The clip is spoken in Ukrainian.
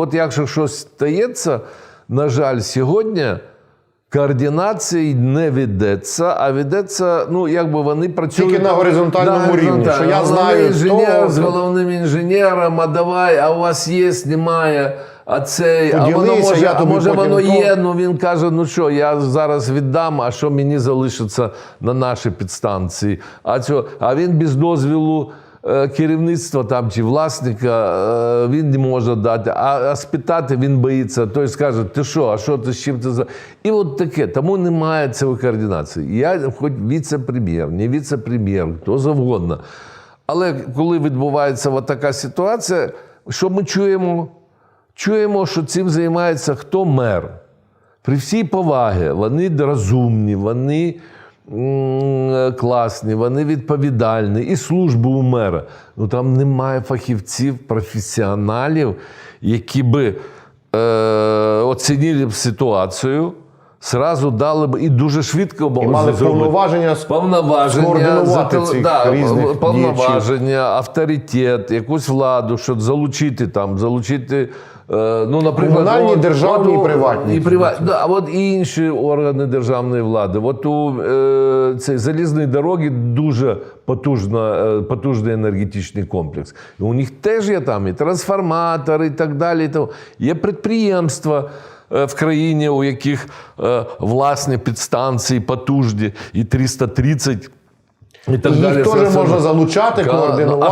от якщо щось стається, на жаль, сьогодні координації не ведеться, а ведеться, ну, якби вони працюють Тільки на горизонтальному рівні, що я знаю, інженер з головним інженером, а давай, а у вас є, немає. А цей, а воно може, я а може потім воно є. Ну він каже: ну що, я зараз віддам, а що мені залишиться на нашій підстанції? А цього, а він без дозвілу керівництва там чи власника е, він не може дати. А, спитати він боїться. Той скаже, ти що, а що ти з чим ти за. І от таке. Тому немає цієї координації. Я хоч віце-прем'єр, не віце-прем'єр, хто завгодно. Але коли відбувається от така ситуація, що ми чуємо? Чуємо, що цим займається хто мер. При всій повагі, вони розумні, вони класні, вони відповідальні, і служби у мера. Ну там немає фахівців, професіоналів, які би е, оцінили б ситуацію, зразу дали б і дуже швидко б І мали повноваження повноваження, цих да, різних повноваження, авторитет, якусь владу, щоб залучити там, залучити. е, Ну, наприклад, Комунальні, державні і приватні. І, прива... да, а от і інші органи державної влади. От у е, цій залізної дороги дуже потужна, е, потужний енергетичний комплекс. І у них теж є там і трансформатори, і так далі. І тому. Є підприємства. Е, В країні, у яких е, власні підстанції потужні, і 330, і так Їх теж можна залучати, координувати.